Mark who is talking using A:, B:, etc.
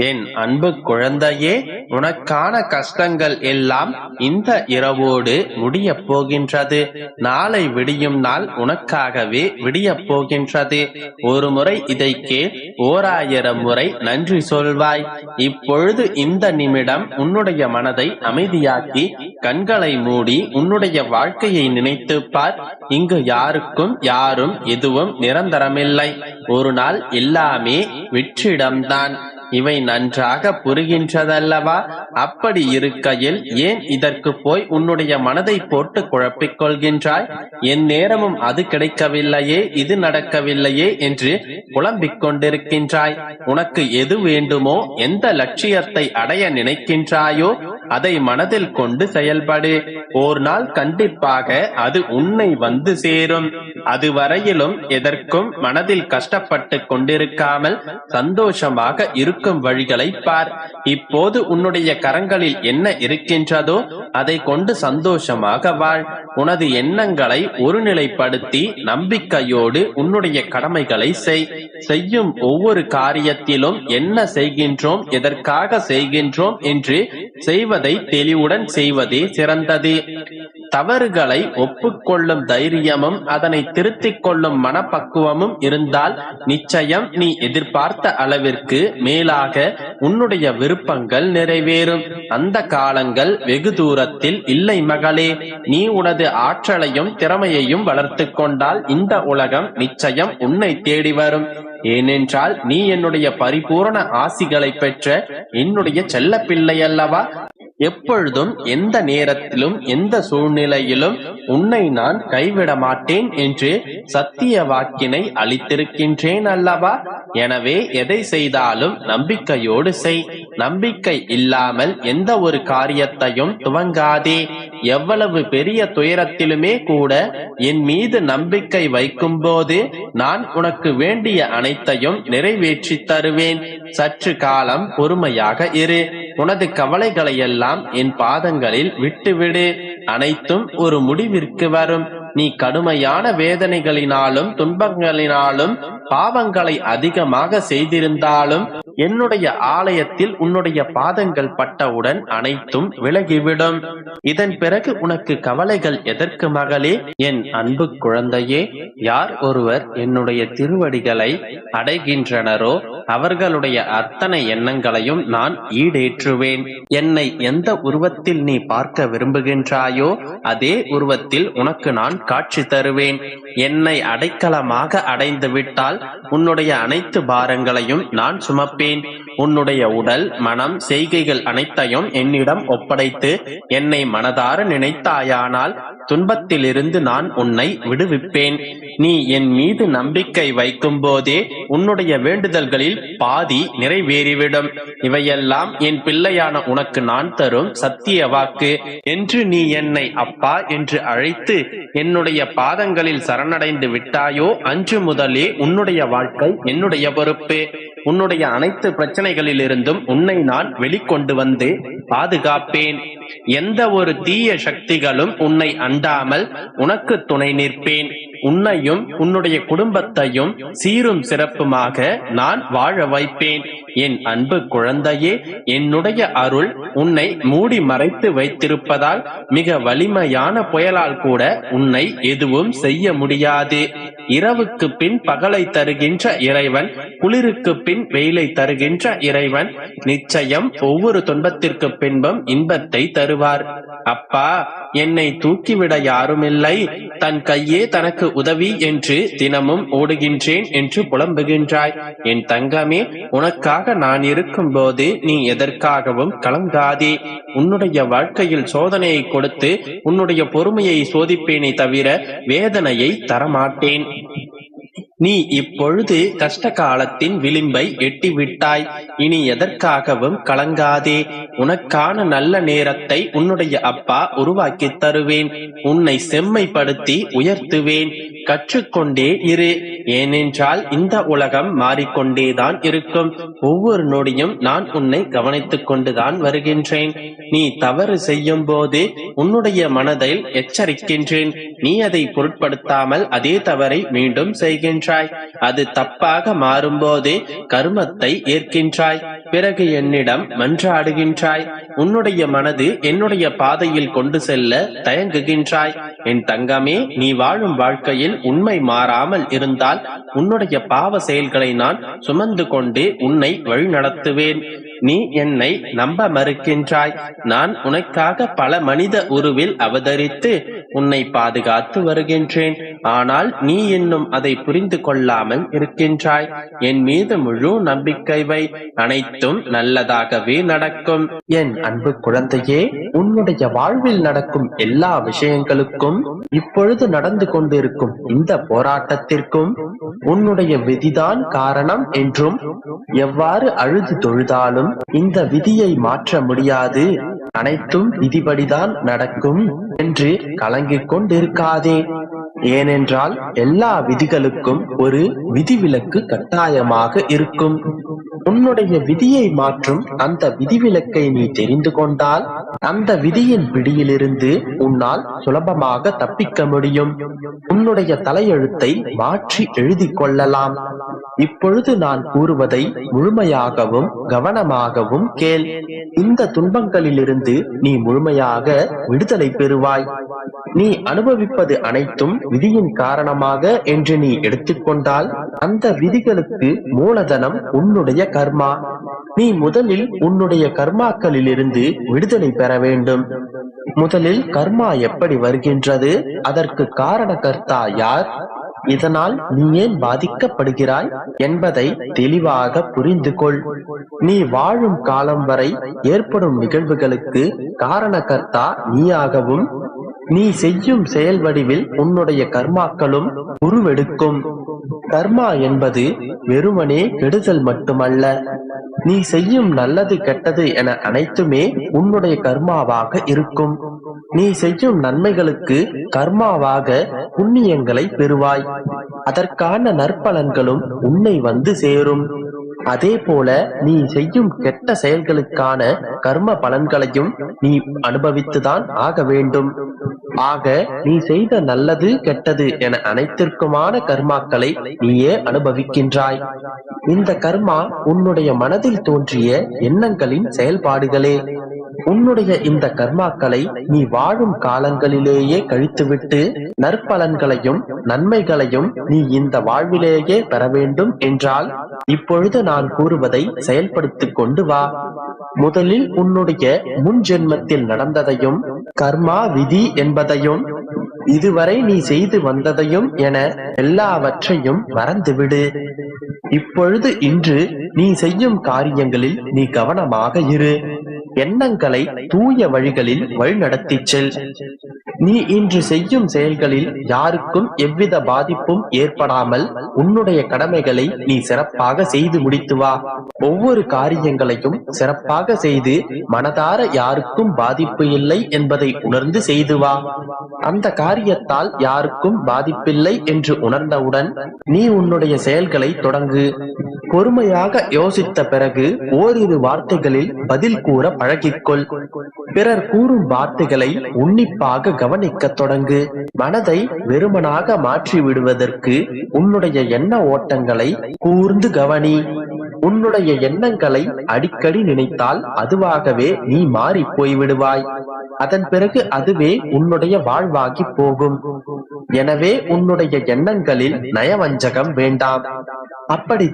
A: என் அன்பு குழந்தையே உனக்கான கஷ்டங்கள் எல்லாம் இந்த இரவோடு முடியப் போகின்றது. நாளை விடியும் நாள் உனக்காகவே விடிய போகின்றது. ஒரு முறை இதை கேள் ஓராயிரம் முறை நன்றி சொல்வாய். இப்பொழுது இந்த நிமிடம் உன்னுடைய மனதை அமைதியாக்கி கண்களை மூடி உன்னுடைய வாழ்க்கையை நினைத்து பார். இங்கு யாருக்கும் யாரும் எதுவும் நிரந்தரமில்லை. ஒரு நாள் எல்லாமே வெற்றிடம்தான். இவை நன்றாக புரிகின்றதல்லவா? அப்படி இருக்கையில் ஏன் இதற்கு போய் உன்னுடைய மனதை போட்டு குழப்பிக் கொள்கின்றாய்? என் நேரமும் அது கிடைக்கவில்லையே இது நடக்கவில்லையே என்று குழம்பிக் கொண்டிருக்கின்றாய். உனக்கு எது வேண்டுமோ எந்த லட்சியத்தை அடைய நினைக்கின்றாயோ அதை மனதில் கொண்டு செயல்படு. ஓர் நாள் கண்டிப்பாக அது உன்னை வந்து சேரும். அதுவரையிலும் எதற்கும் மனதில் கஷ்டப்பட்டு கொண்டிருக்காமல் சந்தோஷமாக இருக்கும் வழிகளை பார். இப்போது உன்னுடைய கரங்களில் என்ன இருக்கின்றதோ அதை கொண்டு சந்தோஷமாக வாழ். உனது எண்ணங்களை ஒருநிலைப்படுத்தி நம்பிக்கையோடு உன்னுடைய கடமைகளை செய். செய்யும் ஒவ்வொரு காரியத்திலும் என்ன செய்கின்றோம் எதற்காக செய்கின்றோம் என்று செய்வதை தெளிவுடன் செய்வதே சிறந்தது. தவறுகளை ஒப்புக்கொள்ளும் தைரியமும் அதனை திருத்திக் கொள்ளும் மனப்பக்குவமும் இருந்தால் நிச்சயம் நீ எதிர்பார்த்த அளவிற்கு மேலாக உன்னுடைய விருப்பங்கள் நிறைவேறும். அந்த காலங்கள் வெகு தூரத்தில் இல்லை மகளே நீ உனது ஆற்றலையும் திறமையையும் வளர்த்து கொண்டால் இந்த உலகம் நிச்சயம் உன்னை தேடி வரும். ஏனென்றால் நீ என்னுடைய பரிபூரண ஆசிகளை பெற்ற என்னுடைய செல்ல பிள்ளை அல்லவா? எப்பொழுதும் எந்த நேரத்திலும் எந்த சூழ்நிலையிலும் உன்னை நான் கைவிட மாட்டேன் என்று சத்திய வாக்கினை அளித்திருக்கின்றேன் அல்லவா? எனவே எதை செய்தாலும் நம்பிக்கையோடு செய். நம்பிக்கை இல்லாமல் எந்த ஒரு காரியத்தையும் துவங்காதே. எவ்வளவு பெரிய துயரத்திலுமே கூட என் மீது நம்பிக்கை வைக்கும் போது நான் உனக்கு வேண்டிய அனைத்தையும் நிறைவேற்றி தருவேன். சற்று காலம் பொறுமையாக இரு. உனது கவலைகளை எல்லாம் என் பாதங்களில் விட்டுவிடு. அனைத்தும் ஒரு முடிவிற்கு வரும். நீ கடுமையான வேதனைகளினாலும் துன்பங்களினாலும் பாவங்களை அதிகமாக செய்திருந்தாலும் என்னுடைய ஆலயத்தில் உன்னுடைய பாதங்கள் பட்டவுடன் அனைத்தும் விலகிவிடும். இதன் பிறகு உனக்கு கவலைகள் எதற்கு மகளே? என் அன்பு குழந்தையே யார் ஒருவர் என்னுடைய திருவடிகளை அடைகின்றனரோ அவர்களுடைய அத்தனை எண்ணங்களையும் நான் ஈடேற்றுவேன். என்னை எந்த உருவத்தில் நீ பார்க்க விரும்புகின்றாயோ அதே உருவத்தில் உனக்கு நான் காட்சி தருவேன். என்னை அடைக்கலமாக அடைந்து விட்டால் உன்னுடைய அனைத்து பாரங்களையும் நான் சுமப்பேன். உன்னுடைய உடல் மனம் செய்கைகள் அனைத்தையும் என்னிடம் ஒப்படைத்து என்னை மனதார நினைத்தாயானால் துன்பத்திலிருந்து நான் உன்னை விடுவிப்பேன். நீ என் மீது நம்பிக்கை வைக்கும் போதே உன்னுடைய வேண்டுதல்களில் பாதி நிறைவேறிவிடும். இவையெல்லாம் என் பிள்ளையான உனக்கு நான் தரும் சத்திய வாக்கு. என்று நீ என்னை அப்பா என்று அழைத்து என்னுடைய பாதங்களில் சரணடைந்து விட்டாயோ அன்று முதலே உன்னுடைய வாழ்க்கை என்னுடைய பொறுப்பு. உன்னுடைய அனைத்து பிரச்சனைகளிலிருந்தும் உன்னை நான் வெளிக்கொண்டு வந்து பாதுகாப்பேன். எந்த ஒரு தீய சக்திகளும் உன்னை அண்டாமல் உனக்கு துணை நிற்பேன். உன்னையும் உன்னுடைய குடும்பத்தையும் சீரும் சிறப்புமாக நான் வாழ வைப்பேன். என் அன்பு குழந்தையே என்னுடைய அருள் உன்னை மூடி மறைத்து வைத்திருப்பதால் மிக வலிமையான புயலால் கூட உன்னை எதுவும் செய்ய முடியாது. இரவுக்கு பின் பகலை தருகின்ற இறைவன் குளிருக்கு பின் வெயிலை தருகின்ற இறைவன் நிச்சயம் ஒவ்வொரு துன்பத்திற்கு பின்பும் இன்பத்தை தருவார். அப்பா என்னை தூக்கிவிட யாருமில்லை. தன் கையே தனக்கு உதவி என்று தினமும் ஓடுகின்றேன் என்று புலம்புகின்றாய். என் தங்கமே உனக்காக நான் இருக்கும் போது நீ எதற்காகவும் கலங்காதே. உன்னுடைய வாழ்க்கையில் சோதனையை கொடுத்து உன்னுடைய பொறுமையை சோதிப்பேனே தவிர வேதனையை தரமாட்டேன். நீ இப்பொழுது கஷ்ட காலத்தின் விளிம்பை எட்டிவிட்டாய். இனி எதற்காகவும் கலங்காதே. உனக்கான நல்ல நேரத்தை உன்னுடைய அப்பா உருவாக்கி தருவேன். உன்னை செம்மைப்படுத்தி உயர்த்துவேன். கற்றுக்கொண்டே இரு. ஏனென்றால் இந்த உலகம் மாறிக்கொண்டேதான் இருக்கும். ஒவ்வொரு நொடியும் நான் உன்னை கவனித்துக் கொண்டுதான் வருகின்றேன். நீ தவறு செய்யும் போது உன்னுடைய மனதில் எச்சரிக்கின்றேன். நீ அதை பொருட்படுத்தாமல் அதே தவறை மீண்டும் செய்கின்ற ஏற்கின்றாய். அது தப்பாக மாறும்போது கருமத்தை ஏற்கின்றாய். பிறகு என்னிடம் மன்றாடுகின்றாய். உன்னுடைய மனது என்னுடைய பாதையில் கொண்டு செல்ல தயங்குகின்றாய். என் தங்கமே நீ வாழும் வாழ்க்கையில் உண்மை மாறாமல் இருந்தால் உன்னுடைய பாவ செயல்களை நான் சுமந்து கொண்டு உன்னை வழிநடத்துவேன். நீ என்னை நம்ப மறுக்கின்றாய். நான் உனக்காக பல மனித உருவில் அவதரித்து உன்னை பாதுகாத்து வருகின்றேன். ஆனால் நீ இன்னும் அதை புரிந்து கொள்ளாமல் இருக்கின்றாய். என் மீது முழு நம்பிக்கை வை. அனைத்தும் நல்லதாகவே நடக்கும். என் அன்பு குழந்தையே உன்னுடைய வாழ்வில் நடக்கும் எல்லா விஷயங்களுக்கும் இப்பொழுது நடந்து கொண்டிருக்கும் இந்த போராட்டத்திற்கும் உன்னுடைய விதிதான் காரணம் என்றும் எவ்வாறு அழுது தொழுதாலும் இந்த விதியை மாற்ற முடியாது. அனைத்தும் விதிபடிதான் நடக்கும் என்று கலங்கிக் கொண்டிருக்காதே. ஏனென்றால் எல்லா விதிகளுக்கும் ஒரு விதிவிலக்கு கட்டாயமாக இருக்கும். உன்னுடைய விதியை மாற்றும் அந்த விதிவிலக்கை நீ தெரிந்து கொண்டால் அந்த விதியின் பிடியிலிருந்து உன்னால் சுலபமாக தப்பிக்க முடியும். உன்னுடைய தலையெழுத்தை மாற்றி எழுதி கொள்ளலாம். இப்பொழுது நான் கூறுவதை முழுமையாகவும் கவனமாகவும் கேள். இந்த துன்பங்களிலிருந்து நீ முழுமையாக விடுதலை பெறுவாய். நீ அனுபவிப்பது அனைத்தும் விதியின் காரணமாக என்று நீ எடுத்துக்கொண்டால் அந்த விதிகளுக்கு மூலதனம் உன்னுடைய கர்மா நீ முதலில் உன்னுடைய கர்மாக்களில் இருந்து விடுதலை பெற வேண்டும். முதலில் கர்மா எப்படி வருகின்றது அதற்கு காரணகர்த்தா யார்? இதனால் நீ ஏன் பாதிக்கப்படுகிறாய் என்பதை தெளிவாக புரிந்து கொள் நீ வாழும் காலம் வரை ஏற்படும் நிகழ்வுகளுக்கு காரணகர்த்தா நீயாகவும் நீ செய்யும் செயல் வடிவில் உன்னுடைய கர்மாக்களும் உருவெடுக்கும். கர்மா என்பது வெறுமனே கெடுதல் மட்டுமல்ல. நீ செய்யும் நல்லது கெட்டது என அனைத்துமே உன்னுடைய கர்மாவாக இருக்கும். நீ செய்யும் நன்மைகளுக்கு கர்மாவாக புண்ணியங்களை பெறுவாய். அதற்கான நற்பலன்களும் உன்னை வந்து சேரும். அதே போல நீ செய்யும் கெட்ட செயல்களுக்கான கர்ம பலன்களையும் நீ அனுபவித்துதான் ஆக வேண்டும். ஆக நீ செய்த நல்லது கெட்டது என அனைத்திற்குமான கர்மாக்களை நீயே அனுபவிக்கின்றாய். இந்த கர்மா உன்னுடைய மனதில் தோன்றிய எண்ணங்களின் செயல்பாடுகளே. உன்னுடைய இந்த கர்மாக்களை நீ வாழும் காலங்களிலேயே கழித்துவிட்டு நற்பலன்களையும் நன்மைகளையும் நீ இந்த வாழ்விலேயே பெற வேண்டும் என்றால் இப்பொழுது நான் கூறுவதை செயல்படுத்திக் கொண்டு வா. முதலில் உன்னுடைய முன் ஜென்மத்தில் நடந்ததையும் கர்மா விதி என்பதையும் இதுவரை நீ செய்து வந்ததையும் என எல்லாவற்றையும் மறந்துவிடு. இப்பொழுது இன்று நீ செய்யும் காரியங்களில் நீ கவனமாக இரு. எண்ணங்களை தூய வழிகளில் வழிநடத்திச் செல். நீ இன்று செய்யும் செயல்களில் யாருக்கும் எவ்வித பாதிப்பும் ஏற்படாமல் உன்னுடைய கடமைகளை நீ சிறப்பாக செய்து முடித்து வா. ஒவ்வொரு காரியங்களையும் சிறப்பாக செய்து மனதார யாருக்கும் பாதிப்பு இல்லை என்பதை உணர்ந்து செய்து வா. அந்த காரியத்தால் யாருக்கும் பாதிப்பில்லை என்று உணர்ந்தவுடன் நீ உன்னுடைய செயல்களை தொடங்கு. பொறுமையாக யோசித்த பிறகு ஓரிரு வார்த்தைகளில் பதில் கூற பழகிக்கொள். பிறர் கூறும் வார்த்தைகளை உன்னிப்பாக கவனிக்க தொடங்கு. மனதை வெறுமனாக மாற்றி விடுவதற்கு உன்னுடைய எண்ண ஓட்டங்களை கூர்ந்து கவனி. உன்னுடைய எண்ணங்களை அடிக்கடி நினைத்தால் அதுவாகவே நீ மாறி போய்விடுவாய். அதன் பிறகு அதுவே உன்னுடைய வாழ்வாகி போகும். எனவே உன்னுடைய எண்ணங்களில் நயவஞ்சகம் வேண்டாம். அப்படி